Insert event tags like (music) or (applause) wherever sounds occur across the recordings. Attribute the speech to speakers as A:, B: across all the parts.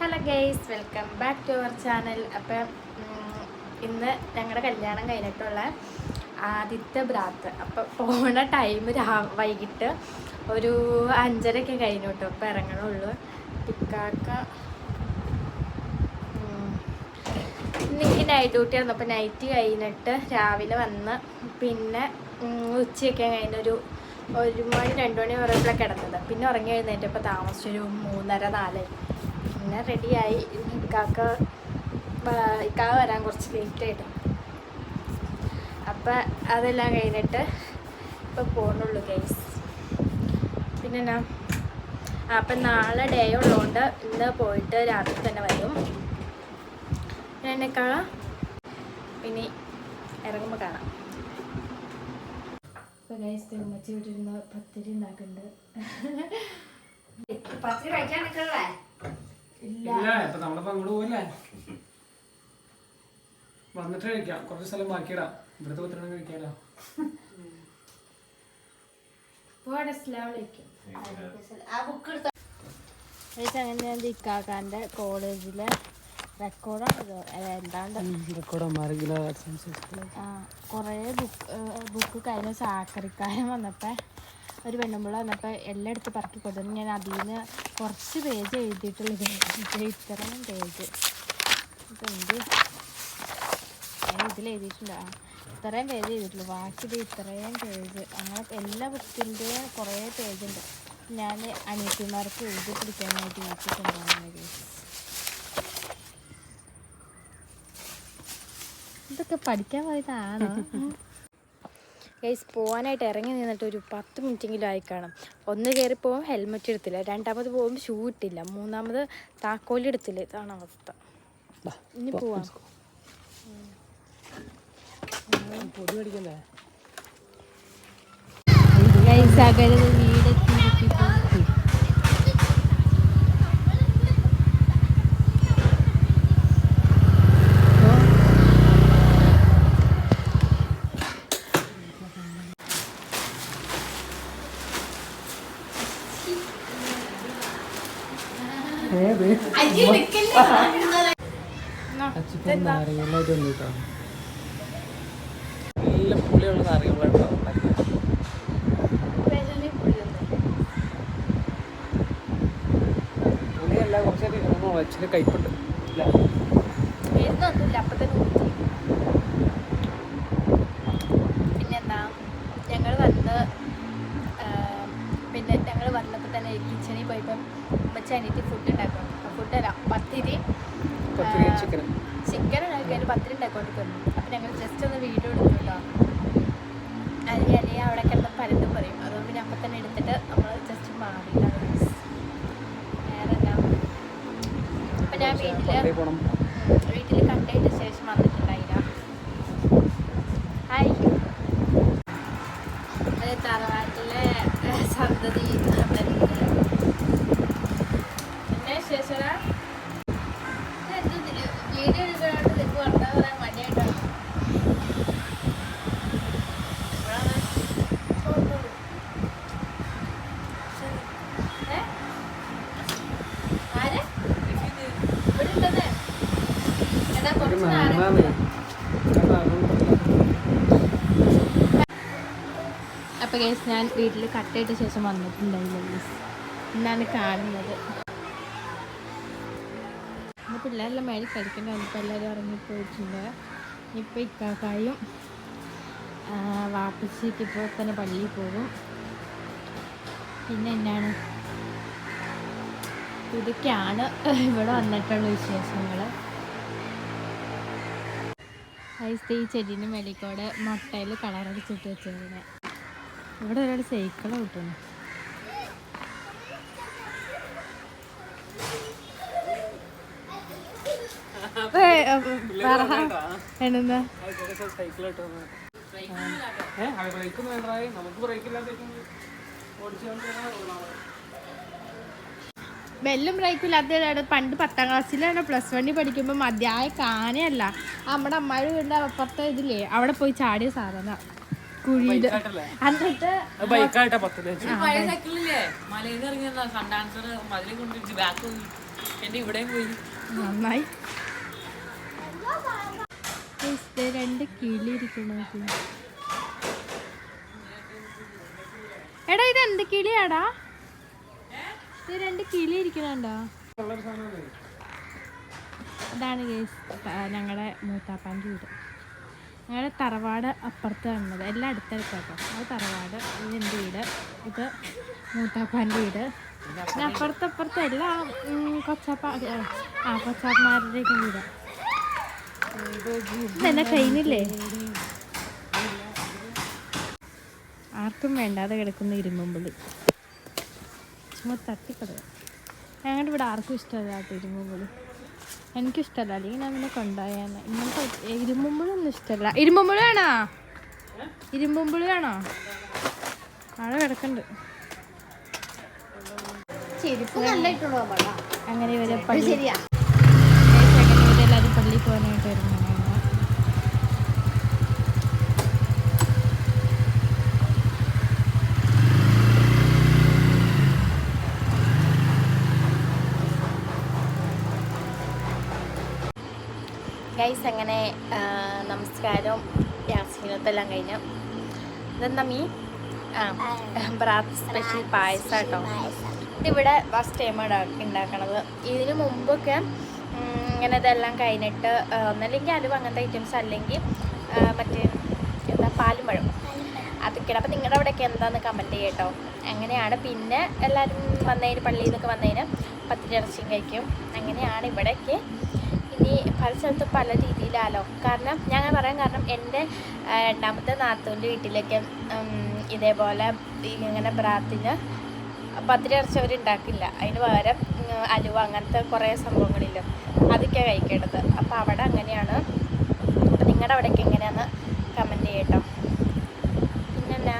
A: Hello guys welcome back to our channel അപ്പം ഇന്ന് ഞങ്ങളുടെ കല്യാണം കഴിഞ്ഞിട്ടുള്ള ആദ്യത്തെ ബ്രാത്ത് അപ്പം പോണ ടൈം രാ വൈകിട്ട് ഒരു അഞ്ചരയൊക്കെ കഴിഞ്ഞു കേട്ടോ അപ്പം ഇറങ്ങണുള്ളൂ. പിക്കാക്ക ഇന്നെനിക്ക് നൈറ്റ് ഡ്യൂട്ടി ആയിരുന്നു. അപ്പം നൈറ്റ് കഴിഞ്ഞിട്ട് രാവിലെ വന്ന് പിന്നെ ഉച്ചയൊക്കെ കഴിഞ്ഞൊരു ഒരു മണി രണ്ട് മണി പറയുമ്പോഴാണ് കിടന്നത്. പിന്നെ ഉറങ്ങി എഴുന്നേറ്റപ്പോൾ താമസിച്ചൊരു മൂന്നര നാല് പിന്നെ റെഡിയായി. ഇക്കാക്ക വ- ഇക്കാക്ക വരാൻ കുറച്ച് ലേറ്റ് ആയിട്ട്. അപ്പം അതെല്ലാം കഴിഞ്ഞിട്ട് ഇപ്പം പോകുന്നുള്ളൂ ഗൈസ് പിന്നെ ഞാൻ ആ, അപ്പം നാളെ ഡേ ഉള്ളതുകൊണ്ട് ഇന്ന് പോയിട്ട് രാത്രി തന്നെ വരും. പിന്നെ എന്നെ കാണാം. പിന്നെ ഇറങ്ങുമ്പോൾ കാണാം. ഇപ്പം ഗൈസ് തെമ്മച്ചി വിട്ടിരുന്ന പത്തിരി ഉണ്ടാക്കുന്നുണ്ട്.
B: പത്തിരി കഴിക്കാൻ നിൽക്കണല്ലേ
A: ഇല്ല.
C: ഇല്ല ഇപ്പൊ നമ്മളിപ്പോ അങ്ങോട്ട് പോയില്ലേ? വന്നിട്ട് കഴിക്കാം. കുറച്ച് സ്ഥലം ബാക്കിയിടാം. ഇവിടുത്തെ പത്രം കഴിക്കാലോ.
A: അങ്ങനെ ഞാൻ കോളേജിലെ റെക്കോർഡാണ് എന്താണ്ട്? ആ കുറേ ബുക്ക് ബുക്ക് കഴിഞ്ഞ സാക്കറിക്കാരൻ വന്നപ്പോൾ ഒരു പെണ്ണുമ്പോൾ വന്നപ്പോൾ എല്ലാം എടുത്ത് പറക്കി കൊടുത്തു ഞാൻ അതിൽ നിന്ന് കുറച്ച് പേജ് എഴുതിയിട്ടുള്ളത്. ഇത് ഇത്രയും പേജ്. ഇതുണ്ട് ഞാൻ ഇതിൽ എഴുതിയിട്ടുണ്ട്. ഇത്രയും പേജ് എഴുതിയിട്ടുള്ളൂ. ബാക്കി ഇത് ഇത്രയും പേജ്. അങ്ങനെ എല്ലാ ബുക്കിന്റെയും കുറേ പേജുണ്ട്. ഞാൻ അനിയത്തിമാർക്ക് എഴുതി പിടിക്കാനായിട്ട് എഴുതിയിട്ടുണ്ടാകുന്നത് ഇതൊക്കെ പഠിക്കാൻ പോയതാണോ? ഗൈസ് പോകാനായിട്ട് ഇറങ്ങി നിന്നിട്ട് ഒരു പത്ത് മിനിറ്റെങ്കിലും ആയി കാണും. ഒന്ന് കയറി പോകുമ്പോൾ ഹെൽമെറ്റ് എടുത്തില്ല. രണ്ടാമത് പോകുമ്പോൾ ഷൂ ഇട്ടില്ല. മൂന്നാമത് താക്കോലി എടുത്തില്ല. ഇതാണ് അവസ്ഥ. ഇനി പോവാം.
C: പൊടി മേടിക്കണ്ടേ?
A: ഗൈസ് വീടെത്തി
C: നാരങ്ങലായിട്ട് ഉണ്ട് കേട്ടോ നല്ല പുളിയുള്ള നാരങ്ങളാട്ടോ പുളിയല്ല കുറച്ചേരം കൈപ്പുണ്ട് ഇല്ല.
A: അപ്പൊ തന്നെ ഉമ്മച്ചി അനിയത്തി ഫുഡ് ഉണ്ടാക്കണം ഫുഡ് അല്ല പത്തിരി
C: പത്തിരി ചിക്കൻ
A: ചിക്കൻ ഉണ്ടാക്കിയാൽ പത്തിരി ഉണ്ടാക്കോട്ട് തന്നു അപ്പം ഞങ്ങൾ ജസ്റ്റ് ഒന്ന് വീഡിയോ കേട്ടോ അല്ലെങ്കിൽ അല്ലെങ്കിൽ അവിടെ കിടന്ന് പലതും പറയും. അതുകൊണ്ട് പിന്നെ അപ്പം തന്നെ എടുത്തിട്ട് നമ്മൾ ജസ്റ്റ് മാറി വേറെ എന്താ അപ്പം ഞാൻ വീട്ടിൽ കണ്ടതിന് ശേഷം വന്നിട്ടുണ്ടായില്ല ഹായ് അത് തറവാട്ടിലെ ഏഹ്, സന്തതി നമ്മുടെ വീട്. പിന്നെ ശേഷടാ വീഡിയോ എടുക്കാനായിട്ട് നിനക്ക് വർത്താൻ പറയാൻ മടിയായിട്ടാണ് ഇവിടാണ് പോകുന്നത്. ഏ? ആര്? ഇവിടെ ഉണ്ടെന്നേ. എടാ, കുറച്ച് നാളെ അപ്പോൾ കേസ് ഞാൻ വീട്ടിൽ കട്ടയിട്ട ശേഷം വന്നിട്ടുണ്ടായില്ല ഗൈസ് എന്നാണ് കാണുന്നത്. ഇന്ന് പിള്ളേരെല്ലാം മേടി കളിക്കേണ്ട ഇപ്പം എല്ലാവരും ഇറങ്ങിപ്പോയിട്ടുണ്ട് ഇപ്പോൾ ഇക്കാക്കായും വാപ്പച്ചിക്ക് ഇപ്പോൾ തന്നെ പള്ളിയിൽ പോകും. പിന്നെ എന്നാണ്? ഇതൊക്കെയാണ് ഇവിടെ വന്നിട്ടുള്ള വിശേഷങ്ങൾ ഐസ് ഈ ചെടീന്റെ മേലിക്കൂടെ മുട്ടയിൽ കളറടിച്ചിട്ട് വെച്ചതിനെ ഇവിടെ ഒരാൾ സൈക്കിൾ കിട്ടുന്നു എന്താ ബെല്ലും ബ്രേക്കും ഇല്ലാത്ത പണ്ട് പത്താം ക്ലാസ്സിലാണ് പ്ലസ് വണ്ണിൽ പഠിക്കുമ്പോൾ മതിയായ കാനയല്ല. നമ്മുടെ അമ്മാരുടെ വീടിന്റെ അപ്പുറത്തെ ഇതില്ലേ അവിടെ പോയി ചാടിയ സാധന. കുഴിയിൽ എന്നിട്ട്
C: ബൈക്കായിട്ടാ
A: Guys, രണ്ട് കിളി ഇരിക്കണ എടാ ഇത് എന്ത് കിളിയാടാ? ഇത് രണ്ട് കിളി ഇരിക്കണുണ്ടോ? അതാണ് കേസ് ഞങ്ങളുടെ മൂത്താപ്പാന്റെ വീട്. ഞങ്ങളുടെ തറവാട് അപ്പുറത്ത് കാണുന്നത് എല്ലാം അടുത്തടുത്താട്ടോ അത് തറവാട് ഇത് എന്റെ വീട് ഇത് മൂത്താപ്പാന്റെ വീട്. പിന്നെ അപ്പുറത്ത് അപ്പുറത്ത് എല്ലാം കൊച്ചാപ്പ ആ കൊച്ചാപ്പന്മാരുടെയൊക്കെ വീട്. ഇതെന്നെ കഴിഞ്ഞില്ലേ ആർക്കും വേണ്ടാതെ കിടക്കുന്ന ഇരുമ്പുമ്പിൾ ചുമ്മാ തട്ടിക്കളയാം ഞങ്ങളുടെ ഇവിടെ ആർക്കും ഇഷ്ടമല്ല കേട്ടോ ഇരുമ്പുമ്പളി എനിക്കിഷ്ടമല്ല. അല്ലെങ്കിൽ ഞാൻ പിന്നെ കൊണ്ടായെന്ന് ഇങ്ങനത്തെ ഇരുമ്പുമ്പിളൊന്നും ഇഷ്ടമല്ല. ഇരുമ്പുമ്പിൾ വേണോ? ഇരുമ്പുമ്പിൾ വേണോ? മഴ കിടക്കണ്ട്.
B: ചെരുപ്പ് നല്ല ഇട്ടുണ്ടോ പാടാ
A: അങ്ങനെ ഇവരെ പള്ളി
B: ശരിയാ
A: Guys, അങ്ങനെ ഇവരെല്ലാവരും പള്ളിയിൽ പോകാനായിട്ട് വരുന്നതാണ്
D: ഗൈസ് അങ്ങനെ നമസ്കാരം. യാസീനത്തെല്ലാം കഴിഞ്ഞു. ഇതെന്താ മീ? ബ്രാത്ത് സ്പെഷ്യൽ പായസം കേട്ടോ. ഇതിവിടെ ഫസ്റ്റ് ടൈമാണ് ഉണ്ടാക്കണത് ഇതിന് മുമ്പൊക്കെ ഇങ്ങനെ ഇതെല്ലാം കഴിഞ്ഞിട്ട് ഒന്നല്ലെങ്കിൽ അലുവ അങ്ങനത്തെ ഐറ്റംസ് അല്ലെങ്കിൽ മറ്റേ എന്താ പാലും പഴം അതൊക്കെയാണ്. അപ്പം നിങ്ങളുടെ അവിടെയൊക്കെ എന്താന്ന് കമന്റ് ചെയ്യട്ടോ അങ്ങനെയാണ്. പിന്നെ എല്ലാവരും വന്നതിന് പള്ളിയിൽ നിന്നൊക്കെ വന്നതിന് പത്തിരി ഇറച്ചിയും കഴിക്കും. അങ്ങനെയാണ് ഇവിടെയൊക്കെ ഇനി പല സ്ഥലത്തും പല രീതിയിലാലോ. കാരണം ഞാൻ പറയാൻ കാരണം എന്റെ രണ്ടാമത്തെ നാത്തൂന്റെ വീട്ടിലൊക്കെ ഇതേപോലെ ഇങ്ങനെ ബ്രാത്തിന് പത്തിരി ഇറച്ചവർ ഉണ്ടാക്കില്ല അതിന് പകരം അലുവ അങ്ങനത്തെ കുറേ സംഭവങ്ങളില്ലോ അതൊക്കെ കഴിക്കേണ്ടത്. അപ്പോൾ അവിടെ അങ്ങനെയാണ്. അപ്പോൾ നിങ്ങളുടെ അവിടെയൊക്കെ എങ്ങനെയാണെന്ന് കമന്റ് ചെയ്യട്ടോ. പിന്നെ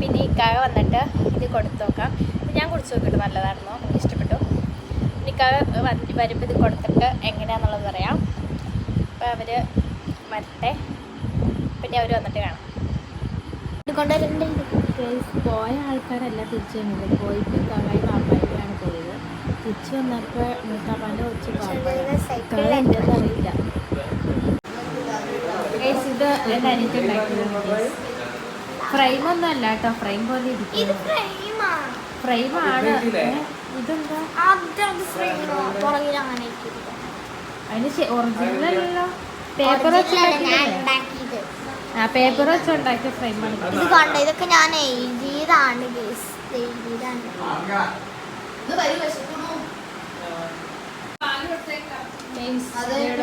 D: പിന്നെ ഇക്കായ വന്നിട്ട് ഇത് കൊടുത്തു നോക്കാം ഞാൻ കുടിച്ചു നോക്കിയിട്ട് നല്ലതായിരുന്നു ഇഷ്ടപ്പെട്ടു ഇക്കാക വരുമ്പോൾ ഇത് കൊടുത്തിട്ട് എങ്ങനെയാണെന്നുള്ളത് പറയാം അപ്പോൾ അവർ വരട്ടെ. പിന്നെ അവർ വന്നിട്ട് കാണാം.
B: കൊണ്ടുവരണ്ടേ
A: പോയ ആൾക്കാരല്ല തിരിച്ചു വന്നത് പോയിട്ട് കവായി പാപ്പായിട്ടാണ് പോയത്. തിരിച്ചു വന്നപ്പോൾ മൂത്താപ്പാന്റെ കൊച്ചു പാപ്പായ അറിയില്ല. ഇത് എന്റെ അനിയത്തി ഉണ്ടാക്കിയതാണ് ഫ്രെയിം ഒന്നും അല്ല കേട്ടോ. ഫ്രെയിം പോലെ ഇരിക്കും
B: ഫ്രെയിമാ
A: ഇതെന്താ. അതിന് ഒറിജിനൽ അല്ലല്ലോ. പേപ്പർ വെച്ച്
B: ഞാൻ
A: ഉണ്ടാക്കിയതല്ലേ?
B: ഉണ്ടാക്കിയത്.
A: ആ പേപ്പർ വെച്ച് ഉണ്ടാക്കിയ ഫ്രെയിമാണ് ഇത്.
B: ഇത് കണ്ട? ഇതൊക്കെ ഞാൻ എഴുതിയതാണ് എഴുതിയതാണ്.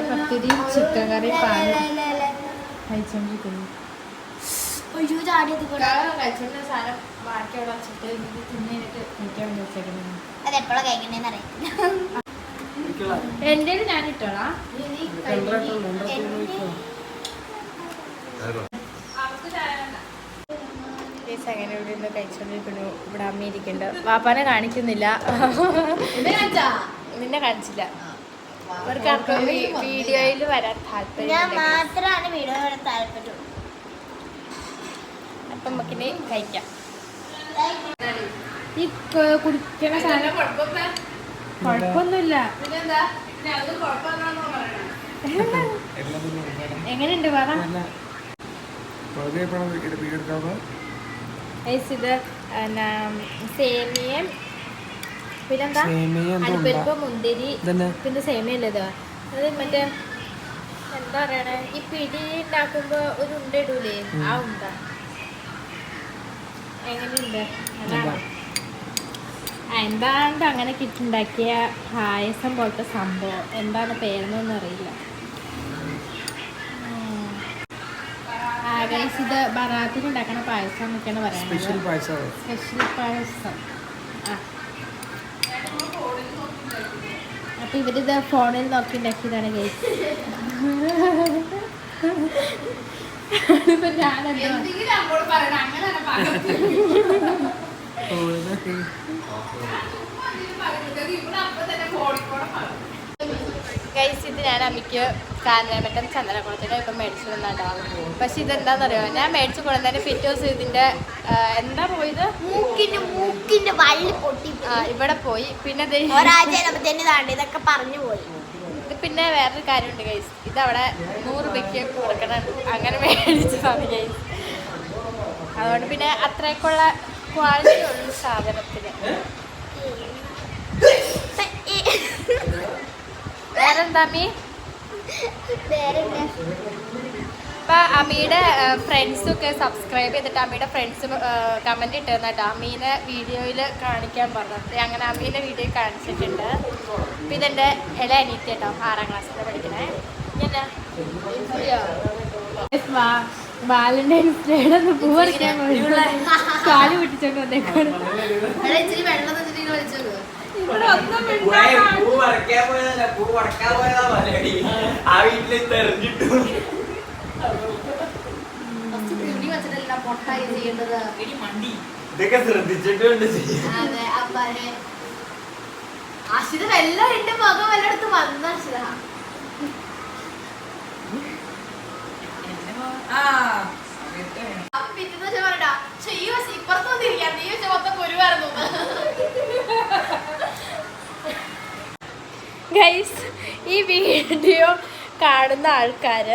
A: പത്തിരിയും ചിക്കൻ കറി പാലും കഴിച്ചോണ്ടിരിക്കുന്നു.
B: ഒരു ചാടിയത് കൂടെ
A: കഴിച്ചോണ്ട് സാധനം. ബാക്കി അവിടെ വെച്ചിട്ട് ഇത് തിന്നിട്ട് കഴിക്കാൻ വെച്ചേക്കുന്നത്.
B: അത് എപ്പോഴാണ് കഴിക്കണേന്ന് അറിയത്തില്ല.
A: എന്റെ ഞാൻ ഇട്ടോളാ
D: അങ്ങനെ ഇവിടെ നിന്ന് കഴിച്ചോണ്ടിരിക്കുന്നു. ഇവിടെ അമ്മ ഇരിക്കുന്നുണ്ട് വാപ്പാനെ കാണിക്കുന്നില്ല. നിന്നെ കാണിച്ചില്ല. അവർക്ക് ആർക്കും വീഡിയോയിൽ വരാൻ
B: ഞാൻ
D: താല്പര്യം
B: മാത്രമാണ് വീഡിയോ വരാൻ താല്പര്യമുള്ളൂ
D: അപ്പം നമുക്കിനി കഴിക്കാം.
A: ഈ കുടിക്കണ സാധനം കുഴപ്പമൊന്നുമില്ല. (laughs) എങ്ങനെയുണ്ട് പറ.
C: ഇത്
A: പിന്നെന്താ? അരിപ്പരിപ്പ് മുന്തിരി പിന്നെ സേമിയ അല്ലേ അത് മറ്റേ എന്താ പറയണേ? ഈ പിടി ഉണ്ടാക്കുമ്പോ ഒരു ഉണ്ട ഇടൂലേ? ആ ഉണ്ട. എങ്ങനെയുണ്ട്? എന്താണ്ട് അങ്ങനെ കിട്ടുണ്ടാക്കിയ പായസം പോലത്തെ സംഭവം? എന്താണ് പേരെന്നൊന്നും അറിയില്ല. ഇത് ബറാത്തിന് ഉണ്ടാക്കണ പായസം എന്നൊക്കെയാണ് പറയുന്നത്.
C: Special
A: special payasam. ആ. അപ്പൊ ഇവരിത് ഫോണിൽ നോക്കി ഉണ്ടാക്കിയതാണ് കേസ് (laughs) ഇത് ഞാൻ അമ്മയ്ക്ക് കാരണമറ്റം ചന്ദനക്കുളത്തിന് ഇപ്പം മേടിച്ചു തന്നിട്ടുണ്ടാവും പക്ഷെ ഇതെന്താണെന്നറിയോ ഞാൻ മേടിച്ചു കൊണ്ടുവന്നതിന് പിറ്റേ ദിവസം ഇതിന്റെ ആ, എന്താ പോയത്?
B: മൂക്കിന്റെ മൂക്കിന്റെ വള്ളി പൊട്ടി.
A: ഇവിടെ പോയി. പിന്നെ
B: ഇതൊക്കെ പറഞ്ഞു പോയി.
A: പിന്നെ വേറൊരു കാര്യമുണ്ട് ഗൈസ് ഇതവിടെ നൂറ് രൂപയ്ക്ക് കൊടുക്കണം. അങ്ങനെ മേടിച്ചതാണ് ഗൈസ് അതുകൊണ്ട് പിന്നെ അത്രയൊക്കെയുള്ള ക്വാളിറ്റി ഉള്ള സാധനത്തിന്. വേറെന്താ
B: മീ
A: അപ്പൊ അമ്മീടെ ഫ്രണ്ട്സും ഒക്കെ സബ്സ്ക്രൈബ് ചെയ്തിട്ട് അമ്മീടെ ഫ്രണ്ട്സും കമന്റ് ഇട്ടിരുന്ന കേട്ടോ. അമ്മീനെ വീഡിയോയിൽ കാണിക്കാൻ പറഞ്ഞത് അങ്ങനെ അമ്മീനെ വീഡിയോ കാണിച്ചിട്ടുണ്ട്. അപ്പൊ ഇതെന്റെ ഇല അനീറ്റ് കേട്ടോ ആറാം ക്ലാസ്സിൽ പഠിക്കണേ. എന്നാ? വാലന്റൈൻസ് ഡേയുടെ പൂ പറിക്കാൻ കാൽ പിടിച്ചോണ്ട് വന്നേക്കാണ്
E: പൂ പറിക്കാൻ പോയതല്ല, പൂ പറിക്കാൻ പോയതാ മലയാളി. ആ വീട്ടിൽ തെരഞ്ഞിട്ടു ഇതൊക്കെ ശ്രദ്ധിച്ചിട്ടുണ്ട് ചെയ്യാൻ
B: അതെ അപ്പാരെ അശ്വിത വെള്ളം എന്റെ മകൻ വല്ലയിടത്ത് വന്ന അശ്വിത അപ്പൊ പിറ്റേ ദിവസം പറയടാ ചെയ്യോ ഇപ്പുറത്ത് വന്നിരിക്കാം നീ വെച്ച മൊത്തം പൊരുവായിരുന്നു
A: ഗൈസ് ഈ വീഡിയോ കാണുന്ന ആൾക്കാർ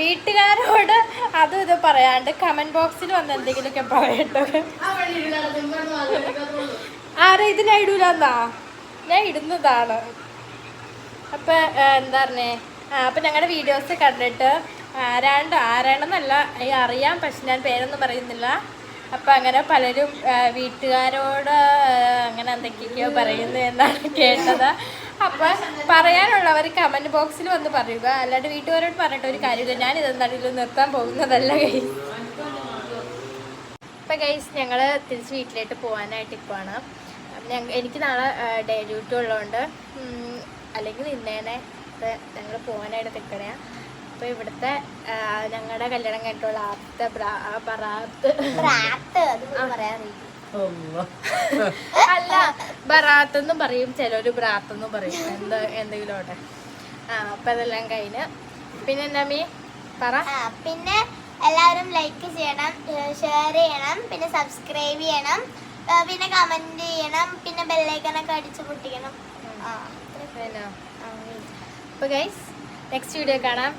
A: വീട്ടുകാരോട് അതും ഇത് പറയാണ്ട് കമന്റ് ബോക്സിൽ വന്ന് എന്തെങ്കിലുമൊക്കെ പറയട്ടോ. ആരാ ഇത് ഞാൻ ഞാൻ ഇടുന്നതാണ്. അപ്പൊ എന്താ പറഞ്ഞേ? അപ്പൊ ഞങ്ങളുടെ വീഡിയോസ് കണ്ടിട്ട് ആരാണ്ട് ആരാണെന്നല്ല അറിയാം പക്ഷെ ഞാൻ പേരൊന്നും പറയുന്നില്ല. അപ്പൊ അങ്ങനെ പലരും വീട്ടുകാരോട് അങ്ങനെ എന്തൊക്കെയൊക്കെയോ പറയുന്നു എന്നാണ് കേട്ടത്. അപ്പൊ പറയാനുള്ളവർ കമന്റ് ബോക്സിൽ വന്ന് പറയുക. അല്ലാണ്ട് വീട്ടുകാരോട് പറഞ്ഞിട്ട് ഒരു കാര്യമില്ല ഞാൻ ഇതെന്താണെങ്കിലും നിർത്താൻ പോകുന്നതല്ല കൈ ഇപ്പം ഗൈസ് ഞങ്ങൾ തിരിച്ച് വീട്ടിലേക്ക് പോകാനായിട്ട് ഇപ്പോഴാണ് എനിക്ക് നാളെ ഡേ ഡ്യൂട്ടി ഉള്ളതുകൊണ്ട് അല്ലെങ്കിൽ ഇന്നേനെ ഞങ്ങൾ പോകാനായിട്ട് നിൽക്കണേ അപ്പോൾ ഇവിടുത്തെ ഞങ്ങളുടെ കല്യാണം കഴിഞ്ഞിട്ടുള്ള
B: ആപ്ത പറയാറില്ല.
A: അല്ല ബറാത്ത് എന്നും പറയും ചിലർ ബ്രാത്തെന്നും പറയും. എന്ത് എന്തെങ്കിലും ആവട്ടെ. ആ അപ്പം അതെല്ലാം കഴിഞ്ഞ്. പിന്നെ എന്താ മീ? പറ.
B: പിന്നെ എല്ലാവരും ലൈക്ക് ചെയ്യണം ഷെയർ ചെയ്യണം പിന്നെ സബ്സ്ക്രൈബ് ചെയ്യണം പിന്നെ കമന്റ് ചെയ്യണം പിന്നെ ബെല്ലൈക്കനൊക്കെ അടിച്ചു പൊട്ടിക്കണം.
A: അപ്പൊ ഗൈസ് നെക്സ്റ്റ് വീഡിയോ കാണാം.